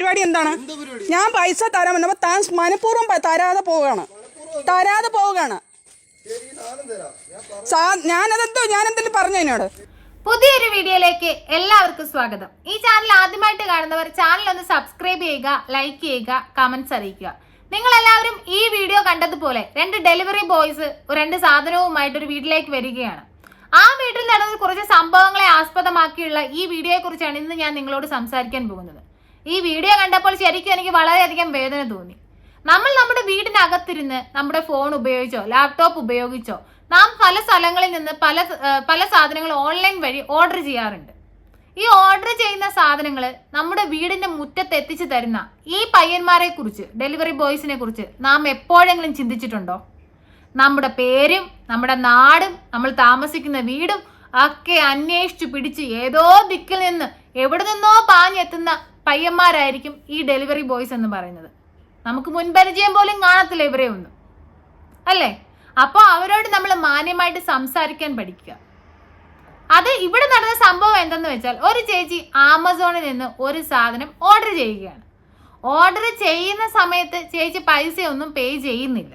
പരിപാടി എന്താണ്? ഞാൻ പൈസ തരാൻ വന്നപ്പോ താൻ മനഃപൂർവം തരാതെ പോവുകയാണ്. തരാതെ പോവുകയാണ്. ഞാനതെന്തോ ഞാൻ എന്തെങ്കിലും പറഞ്ഞു എന്നോട്? പുതിയൊരു വീഡിയോയിലേക്ക് എല്ലാവർക്കും സ്വാഗതം. ഈ ചാനൽ ആദ്യമായിട്ട് കാണുന്നവർ ചാനൽ ഒന്ന് സബ്സ്ക്രൈബ് ചെയ്യുക ലൈക്ക് ചെയ്യുക കമന്റ്സ് അറിയിക്കുക. നിങ്ങൾ എല്ലാവരും ഈ വീഡിയോ കണ്ടതുപോലെ രണ്ട് ഡെലിവറി ബോയ്സ് രണ്ട് സാധനവുമായിട്ട് ഒരു വീട്ടിലേക്ക് വരികയാണ്. ആ വീട്ടിൽ നടന്ന കുറച്ച് സംഭവങ്ങളെ ആസ്പദമാക്കിയുള്ള ഈ വീഡിയോയെ കുറിച്ചാണ് ഇന്ന് ഞാൻ നിങ്ങളോട് സംസാരിക്കാൻ പോകുന്നത്. ഈ വീഡിയോ കണ്ടപ്പോൾ ശരിക്കും എനിക്ക് വളരെയധികം വേദന തോന്നി. നമ്മൾ നമ്മുടെ വീടിനകത്തിരുന്ന് നമ്മുടെ ഫോൺ ഉപയോഗിച്ചോ ലാപ്ടോപ്പ് ഉപയോഗിച്ചോ നാം പല സ്ഥലങ്ങളിൽ നിന്ന് പല പല സാധനങ്ങൾ ഓൺലൈൻ വഴി ഓർഡർ ചെയ്യാറുണ്ട്. ഈ ഓർഡർ ചെയ്യുന്ന സാധനങ്ങൾ നമ്മുടെ വീടിന്റെ മുറ്റത്ത് എത്തിച്ചു തരുന്ന ഈ പയ്യന്മാരെ കുറിച്ച് ഡെലിവറി ബോയ്സിനെ കുറിച്ച് നാം എപ്പോഴെങ്കിലും ചിന്തിച്ചിട്ടുണ്ടോ? നമ്മുടെ പേരും നമ്മുടെ നാടും നമ്മൾ താമസിക്കുന്ന വീടും ഒക്കെ അന്വേഷിച്ചു പിടിച്ച് ഏതോ ദിക്കിൽ നിന്ന് എവിടെ നിന്നോ പാഞ്ഞെത്തുന്ന പയ്യന്മാരായിരിക്കും ഈ ഡെലിവറി ബോയ്സ് എന്ന് പറയുന്നത്. നമുക്ക് മുൻപരിചയം പോലും കാണത്തില്ല ഇവരെ ഒന്നും. അല്ലേ? അപ്പോൾ അവരോട് നമ്മൾ മാന്യമായിട്ട് സംസാരിക്കാൻ പഠിക്കുക. അത് ഇവിടെ നടന്ന സംഭവം എന്തെന്ന് വെച്ചാൽ ഒരു ചേച്ചി ആമസോണിൽ നിന്ന് ഒരു സാധനം ഓർഡർ ചെയ്യുകയാണ്. ഓർഡർ ചെയ്യുന്ന സമയത്ത് ചേച്ചി പൈസയൊന്നും പേ ചെയ്യുന്നില്ല.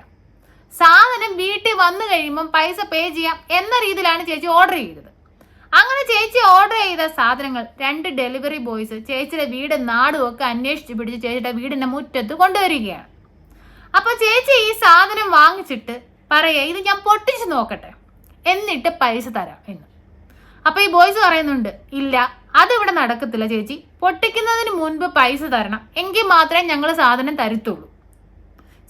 സാധനം വീട്ടിൽ വന്നു കഴിയുമ്പം പൈസ പേ ചെയ്യാം എന്ന രീതിയിലാണ് ചേച്ചി ഓർഡർ ചെയ്തത്. അങ്ങനെ ചേച്ചി ഓർഡർ ചെയ്ത സാധനങ്ങൾ രണ്ട് ഡെലിവറി ബോയ്സ് ചേച്ചിയുടെ വീട് നാടും ഒക്കെ അന്വേഷിച്ച് പിടിച്ച് ചേച്ചിയുടെ വീടിന്റെ മുറ്റത്ത് കൊണ്ടുവരികയാണ്. അപ്പൊ ചേച്ചി ഈ സാധനം വാങ്ങിച്ചിട്ട് പറയുക ഇത് ഞാൻ പൊട്ടിച്ച് നോക്കട്ടെ എന്നിട്ട് പൈസ തരാം എന്ന്. അപ്പൊ ഈ ബോയ്സ് പറയുന്നുണ്ട് ഇല്ല അതിവിടെ നടക്കത്തില്ല ചേച്ചി പൊട്ടിക്കുന്നതിന് മുൻപ് പൈസ തരണം എങ്കിൽ മാത്രമേ ഞങ്ങൾ സാധനം തരത്തുള്ളൂ.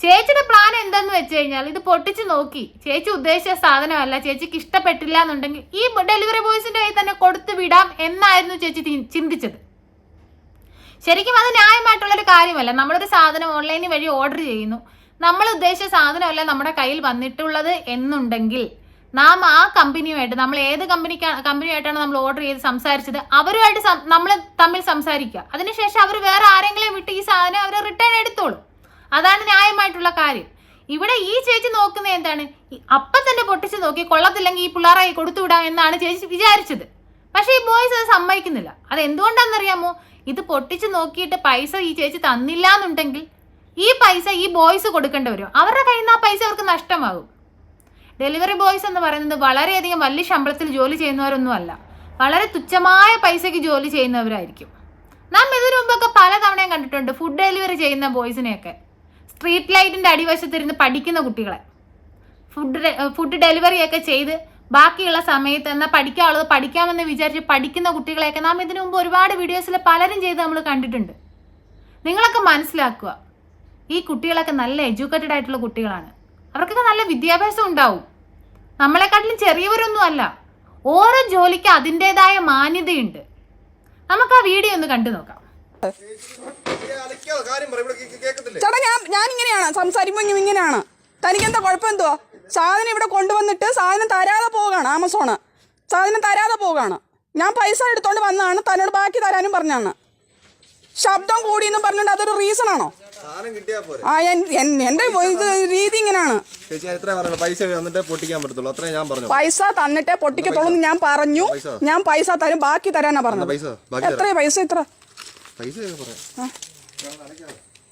ചേച്ചിയുടെ പ്ലാൻ എന്തെന്ന് വെച്ച് കഴിഞ്ഞാൽ ഇത് പൊട്ടിച്ച് നോക്കി. ചേച്ചി ഉദ്ദേശിച്ച സാധനമല്ല. ചേച്ചിക്ക് ഇഷ്ടപ്പെട്ടില്ല എന്നുണ്ടെങ്കിൽ ഈ ഡെലിവറി ബോയ്സിന്റെ കയ്യിൽ തന്നെ കൊടുത്തു വിടാം എന്നായിരുന്നു ചേച്ചി ചിന്തിച്ചത്. ശരിക്കും അത് ന്യായമായിട്ടുള്ളൊരു കാര്യമല്ല. നമ്മളൊരു സാധനം ഓൺലൈനിൽ വഴി ഓർഡർ ചെയ്യുന്നു. നമ്മൾ ഉദ്ദേശിച്ച സാധനമല്ല നമ്മുടെ കയ്യിൽ വന്നിട്ടുള്ളത് എന്നുണ്ടെങ്കിൽ നാം ആ കമ്പനിയുമായിട്ട് നമ്മൾ ഏത് കമ്പനിക്കാണ് കമ്പനിയായിട്ടാണ് നമ്മൾ ഓർഡർ ചെയ്ത് സംസാരിച്ചത് അവരുമായിട്ട് നമ്മൾ തമ്മിൽ സംസാരിക്കുക. അതിനുശേഷം അവർ വേറെ ആരെങ്കിലും വിട്ട് ഈ സാധനം അവർ റിട്ടേൺ എടുത്തോളും. അതാണ് ന്യായമായിട്ടുള്ള കാര്യം. ഇവിടെ ഈ ചേച്ചി നോക്കുന്നത് എന്താണ്? അപ്പം തന്നെ പൊട്ടിച്ച് നോക്കി കൊള്ളത്തില്ലെങ്കിൽ ഈ പിള്ളേരായി കൊടുത്തുവിടാം എന്നാണ് ചേച്ചി വിചാരിച്ചത്. പക്ഷേ ഈ ബോയ്സ് അത് സമ്മതിക്കുന്നില്ല. അത് എന്തുകൊണ്ടാണെന്നറിയാമോ? ഇത് പൊട്ടിച്ച് നോക്കിയിട്ട് പൈസ ഈ ചേച്ചി തന്നില്ല എന്നുണ്ടെങ്കിൽ ഈ പൈസ ഈ ബോയ്സ് കൊടുക്കേണ്ടി വരും. അവരുടെ കയ്യിൽ നിന്ന് ആ പൈസ അവർക്ക് നഷ്ടമാകും. ഡെലിവറി ബോയ്സ് എന്ന് പറയുന്നത് വളരെയധികം വലിയ ശമ്പളത്തിൽ ജോലി ചെയ്യുന്നവരൊന്നും അല്ല വളരെ തുച്ഛമായ പൈസയ്ക്ക് ജോലി ചെയ്യുന്നവരായിരിക്കും. നാം ഇതിനു മുമ്പൊക്കെ പലതവണയും കണ്ടിട്ടുണ്ട് ഫുഡ് ഡെലിവറി ചെയ്യുന്ന ബോയ്സിനെയൊക്കെ സ്ട്രീറ്റ് ലൈറ്റിന്റെ അടിവശത്തിരുന്ന് പഠിക്കുന്ന കുട്ടികളെ. ഫുഡ് ഫുഡ് ഡെലിവറി ഒക്കെ ചെയ്ത് ബാക്കിയുള്ള സമയത്ത് എന്നാൽ പഠിക്കാനുള്ളത് പഠിക്കാമെന്ന് വിചാരിച്ച് പഠിക്കുന്ന കുട്ടികളെയൊക്കെ നാം ഇതിനു മുമ്പ് ഒരുപാട് വീഡിയോസിൽ പലരും ചെയ്ത് നമ്മൾ കണ്ടിട്ടുണ്ട്. നിങ്ങളൊക്കെ മനസ്സിലാക്കുക ഈ കുട്ടികളൊക്കെ നല്ല എഡ്യൂക്കേറ്റഡ് ആയിട്ടുള്ള കുട്ടികളാണ്. അവർക്കൊക്കെ നല്ല വിദ്യാഭ്യാസം ഉണ്ടാവും. നമ്മളെക്കാട്ടിലും ചെറിയവരൊന്നും അല്ല. ഓരോ ജോലിക്ക് അതിന്റെതായ മാന്യതയുണ്ട്. നമുക്ക് ആ വീഡിയോ ഒന്ന് കണ്ടു നോക്കാം. കാര്യം പറ ഇവിടെ കേ- കേക്കത്തില്ലേ? ചേട്ടാ ഞാൻ ഞാൻ ഇങ്ങനെയാണ് സംസാരിക്കുമ്പോൾ ഇങ്ങനെ- ഇങ്ങനെയാണ്. തനിക്ക് എന്താ കുഴപ്പം എന്തുവാ സാധനം ഇവിടെ കൊണ്ടുവന്നിട്ട് സാധനം തരാതെ പോവുകയാണ് ആമസോണ്. സാധനം തരാതെ പോവുകയാണ്. ഞാൻ പൈസ എടുത്തോണ്ട് വന്നതാണ്. തന്നോട് ബാക്കി തരാനും പറഞ്ഞാണ്. ശബ്ദം കൂടി എന്ന് പറഞ്ഞിട്ട് അതൊരു റീസൺ ആണോ ആ എന്റെ രീതി ഇങ്ങനെയാണ്. പൈസ തന്നിട്ടേ പൊട്ടിക്കത്തുള്ളൂ ഞാൻ പറഞ്ഞു. ഞാൻ പൈസ തരും. ബാക്കി തരാനാ പറഞ്ഞത്. എത്ര പൈസ? ഇത്ര.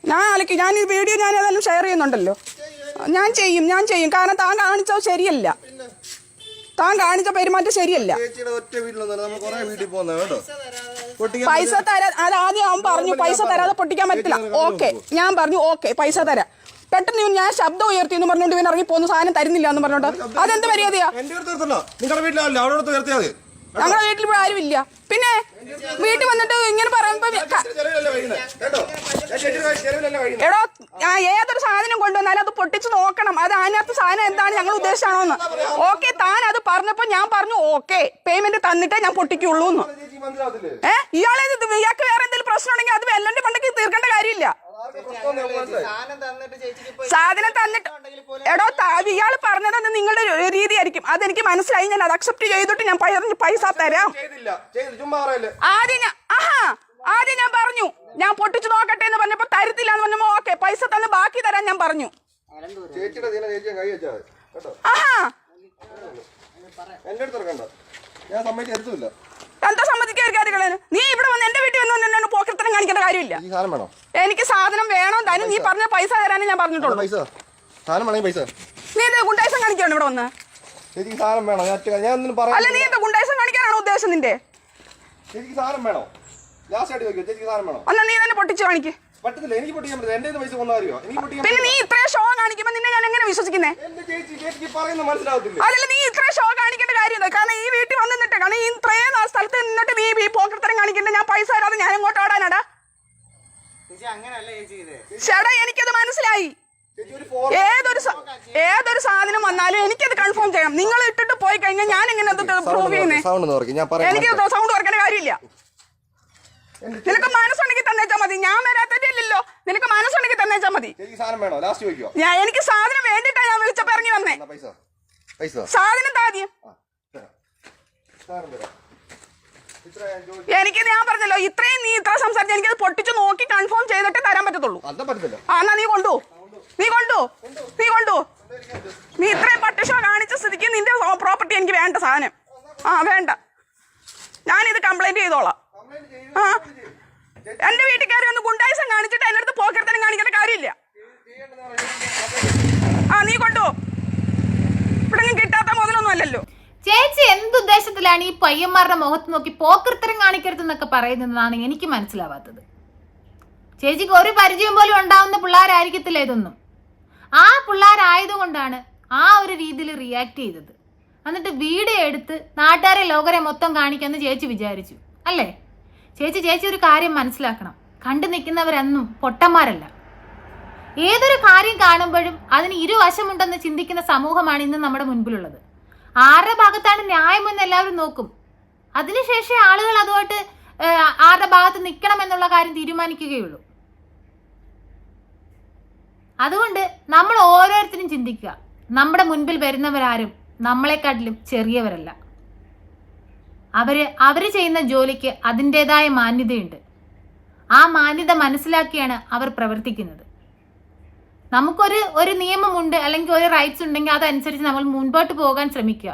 ഞാൻ അലക്കി ഞാൻ ഈ വീഡിയോ ഞാൻ ഏതായാലും ഷെയർ ചെയ്യുന്നുണ്ടല്ലോ. ഞാൻ ചെയ്യും ഞാൻ ചെയ്യും. കാരണം താൻ കാണിച്ചത് ശരിയല്ല. താൻ കാണിച്ച പെരുമാറ്റം ശരിയല്ല. പൈസ തരാ അത് ആദ്യം അവൻ പറഞ്ഞു പൈസ തരാതെ പൊട്ടിക്കാൻ പറ്റില്ല. ഓക്കെ. ഞാൻ പറഞ്ഞു ഓക്കെ പൈസ തരാം. പെട്ടെന്ന് ഇവൻ ഞാൻ ശബ്ദം ഉയർത്തി എന്ന് പറഞ്ഞുകൊണ്ട് ഇവൻ ഇറങ്ങി പോകുന്ന സാധനം തരുന്നില്ല എന്ന് പറഞ്ഞോണ്ട് അതെന്ത് മര്യാദയാ? നിങ്ങളുടെ വീട്ടിലാവില്ല? അവിടെ മതി. ഞങ്ങളുടെ വീട്ടിൽ ഇപ്പോൾ ആരും ഇല്ല. പിന്നെ വീട്ടിൽ വന്നിട്ട് ഇങ്ങനെ പറയുമ്പോ ക- ചെലവിലല്ലേ കഴിയുന്നത് കേട്ടോ ഞാൻ ചേച്ചിയുടെ ചെലവിലല്ലേ കഴിയുന്നത് എടോ ഏതൊരു സാധനം കൊണ്ടുവന്നാലും അത് പൊട്ടിച്ച് നോക്കണം. അത് അതിനകത്ത് സാധനം എന്താണ് ഞങ്ങൾ ഉദ്ദേശിച്ചാണോന്ന്. ഓക്കെ താൻ അത് പറഞ്ഞപ്പോ ഞാൻ പറഞ്ഞു ഓക്കെ പേയ്മെന്റ് തന്നിട്ടേ ഞാൻ പൊട്ടിക്കുള്ളൂ എന്ന് ചേച്ചി മനസ്സിലാവത്തില്ലേ ഏ ഇയാളെ ഇയാൾക്ക് വേറെ എന്തെങ്കിലും പ്രശ്നം ഉണ്ടെങ്കിൽ അത് വെല്ലന്റെ പണ്ടേക്ക് തീർക്കേണ്ട കാര്യമില്ല. സാധനം തന്നിട്ട് ചേച്ചിക്ക് ഇപ്പൊ സാധനം തന്നിട്ട് എടോ ഇയാൾ പറഞ്ഞത് നിങ്ങളുടെ ഒരു രീതി രീതിയായിരിക്കും. അതെനിക്ക് മനസ്സിലായി. ഞാൻ അത് അക്സെപ്റ്റ് ചെയ്തിട്ട് ഞാൻ പൈസ തരാം. ആദ്യം ഞാൻ ആഹാ. ആദ്യം ഞാൻ പറഞ്ഞു. ഞാൻ പൊട്ടിച്ചു നോക്കട്ടെ എന്ന് പറഞ്ഞപ്പോ തരത്തില്ല എന്ന് പറഞ്ഞപ്പോ ഓക്കെ പൈസ തന്ന് ബാക്കി തരാൻ ഞാൻ പറഞ്ഞു. ആഹാ. എന്റെ അടുത്ത് ഞാൻ സമ്മതിച്ച് തരത്തുമില്ല. എന്താ സമ്മതിക്കാതിരിക്കാതെ നീ ഇവിടെ വന്ന് എന്റെ വീട്ടിൽ വന്ന് എന്നെ പോക്കത്തരം കാണിക്കേണ്ട കാര്യമില്ല. ഈ സാധനം വേണോ? എനിക്ക് സാധനം വേണം? തന്നെ നീ പറഞ്ഞ പൈസ തരാനേ ഞാൻ പറഞ്ഞിട്ടുള്ളൂ. പൈസ. സാധനം വേണമെങ്കിൽ പൈസ. നീ ഇത് ഗുണ്ടായിസം കാണിക്കാണ് ഇവിടെ വന്ന്? ചേച്ചിക്ക് സാധനം വേണോ? ഞാൻ ഒറ്റ- ഞാൻ ഒന്നും അല്ല നീ പറയാം എന്താ ഗുണ്ടായിസം കാണിക്കാനാണോ ഉദ്ദേശം നിന്റെ? ചേച്ചിക്ക് സാധനം വേണോ? ലാസ്റ്റ് ആയിട്ട് ചോദിക്കും ചേച്ചിക്ക് സാധനം വേണോ? എന്നാ നീ തന്നെ പൊട്ടിച്ച് കാണിക്ക്. പറ്റത്തില്ല എനിക്ക് പൊട്ടിക്കാൻ പറ്റില്ല എന്റെ പൈസ കൊണ്ടാ അറിയോ എനിക്ക് പൊട്ടിക്കാൻ പിന്നെ നീ പറ്റില്ല. ഇത്രയും ഷോ കാണിക്കുമ്പോ നിന്നെ ഞാൻ എങ്ങനെ വിശ്വസിക്കുന്നേ? എന്റെ ചേച്ചി ചേച്ചിക്ക് പറയുന്നത് മനസ്സിലാവത്തില്ല. അതല്ല നീ ഇത്രയും ഷോ കാണിക്കേണ്ട കാര്യം എന്താ? കാരണം ഈ വീട്ടിൽ വന്ന് നിന്നിട്ട് കാരണം ഈ ഇത്രയും നാൾ സ്ഥലത്ത് നിന്നിട്ട് നീ ഈ പോക്കത്തരം കാണിക്കണ്ട ഞാൻ പൈസ തരാതെ ഞാൻ എങ്ങോട്ട് ഓടാനാടാ ചേച്ചി അങ്ങനല്ല ചേച്ചി ഇത് ചേട്ടാ എനിക്കത് മനസ്സിലായി. ഏതൊരു ഏതൊരു സാധനം വന്നാലും എനിക്കത് കൺഫേം ചെയ്യണം. നിങ്ങൾ ഇട്ടിട്ട് പോയി കഴിഞ്ഞാൽ ഞാൻ എങ്ങനെ അത് പ്രൂവ് ചെയ്യുന്നേ. എനിക്ക് സൗണ്ട് ഓർക്കേണ്ട കാര്യമില്ല. നിനക്ക് മനസ്സുണ്ടെങ്കിൽ തന്നേച്ചാ മതി. ഞാൻ വരാത്തല്ലോ നിനക്ക് മനസ്സുണ്ടെങ്കിൽ തന്നേച്ചാ മതി. ഞാൻ എനിക്ക് സാധനം വേണ്ടിട്ടാ ഞാൻ വിളിച്ചപ്പോ ഇറങ്ങി വന്നേ. സാധനം താദ്യം ആ തരാം സാധനം തരാം ഇത്ര ഞാൻ ചോദിച്ചു എനിക്ക് ഞാൻ പറഞ്ഞല്ലോ ഇത്രയും നീ ഇത്ര സംസാരിച്ച് എനിക്കത് പൊട്ടിച്ചു നോക്കി കൺഫേം ചെയ്തിട്ട് തരാൻ പറ്റത്തുള്ളൂ. ആ എന്നാ നീ കൊണ്ടു. നീ കൊണ്ടു. നീ കൊണ്ടു. നീ ഇത്രയും പട്ടിഷോ കാണിച്ച സ്ഥിതിക്ക് നിന്റെ പ്രോപ്പർട്ടി എനിക്ക് വേണ്ട സാധനം. ആ വേണ്ട. ഞാനിത് കംപ്ലൈന്റ് ചെയ്തോളാം. ആ. എന്റെ വീട്ടിൽ കയറി ഒന്ന് ഗുണ്ടായിസം കാണിച്ചിട്ട് എന്റെ അടുത്ത് പോക്കരത്തനം കാണിക്കേണ്ട കാര്യമില്ല. ആ നീ കൊണ്ടു. ഇവിടെ അല്ലല്ലോ ചേച്ചി എന്തുദ്ദേശത്തിലാണ് ഈ പയ്യന്മാരുടെ മുഖത്ത് നോക്കി പോക്കൃത്തരം കാണിക്കരുതെന്നൊക്കെ പറയുന്നതാണ് എനിക്ക് മനസ്സിലാവാത്തത്. ചേച്ചിക്ക് ഒരു പരിചയം പോലും ഉണ്ടാവുന്ന പിള്ളേരായിരിക്കത്തില്ല ഇതൊന്നും. ആ പിള്ളേരായതുകൊണ്ടാണ് ആ ഒരു രീതിയിൽ റിയാക്ട് ചെയ്തത്. എന്നിട്ട് വീഡിയോ എടുത്ത് നാട്ടുകാരെ ലോകരെ മൊത്തം കാണിക്കാമെന്ന് ചേച്ചി വിചാരിച്ചു. അല്ലേ? ചേച്ചി ചേച്ചി ഒരു കാര്യം മനസ്സിലാക്കണം. കണ്ടു നിൽക്കുന്നവരെന്നും പൊട്ടന്മാരല്ല. ഏതൊരു കാര്യം കാണുമ്പോഴും അതിന് ഇരുവശമുണ്ടെന്ന് ചിന്തിക്കുന്ന സമൂഹമാണ് ഇന്ന് നമ്മുടെ മുൻപിലുള്ളത്. ആരുടെ ഭാഗത്താണ് ന്യായമെന്ന് എല്ലാവരും നോക്കും. അതിനുശേഷം ആളുകൾ അതുമായിട്ട് ആരുടെ ഭാഗത്ത് നിൽക്കണം എന്നുള്ള കാര്യം തീരുമാനിക്കുകയുള്ളൂ. അതുകൊണ്ട് നമ്മൾ ഓരോരുത്തരും ചിന്തിക്കുക. നമ്മുടെ മുൻപിൽ വരുന്നവരാരും നമ്മളെക്കാട്ടിലും ചെറിയവരല്ല. അവർ അവർ ചെയ്യുന്ന ജോലിക്ക് അതിന്റെതായ മാന്യതയുണ്ട്. ആ മാന്യത മനസ്സിലാക്കിയാണ് അവർ പ്രവർത്തിക്കുന്നത്. നമുക്കൊരു ഒരു നിയമമുണ്ട് അല്ലെങ്കിൽ ഒരു റൈറ്റ്സ് ഉണ്ടെങ്കിൽ അതനുസരിച്ച് നമ്മൾ മുൻപോട്ട് പോകാൻ ശ്രമിക്കുക.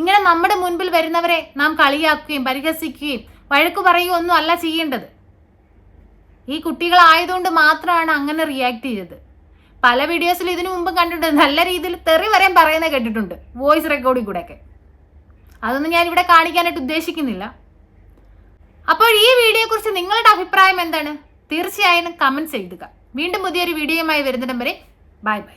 ഇങ്ങനെ നമ്മുടെ മുൻപിൽ വരുന്നവരെ നാം കളിയാക്കുകയും പരിഹസിക്കുകയും വഴക്കു പറയുകയും ഒന്നും അല്ല ചെയ്യേണ്ടത്. ഈ കുട്ടികളായതുകൊണ്ട് മാത്രമാണ് അങ്ങനെ റിയാക്ട് ചെയ്തത്. പല വീഡിയോസിൽ ഇതിനു മുമ്പ് കണ്ടിട്ടുണ്ട്. നല്ല രീതിയിൽ തെറി വരെയും പറയുന്ന കേട്ടിട്ടുണ്ട്. വോയിസ് റെക്കോർഡിൽ കൂടെയൊക്കെ. അതൊന്നും ഞാൻ ഇവിടെ കാണിക്കാനായിട്ട് ഉദ്ദേശിക്കുന്നില്ല. അപ്പോൾ ഈ വീഡിയോയെക്കുറിച്ച് നിങ്ങളുടെ അഭിപ്രായം എന്താണ്? തീർച്ചയായും കമന്റ്സ് എഴുതുക വീണ്ടും പുതിയൊരു വീഡിയോയുമായി വരുന്നിടം വരെ ബൈ ബൈ.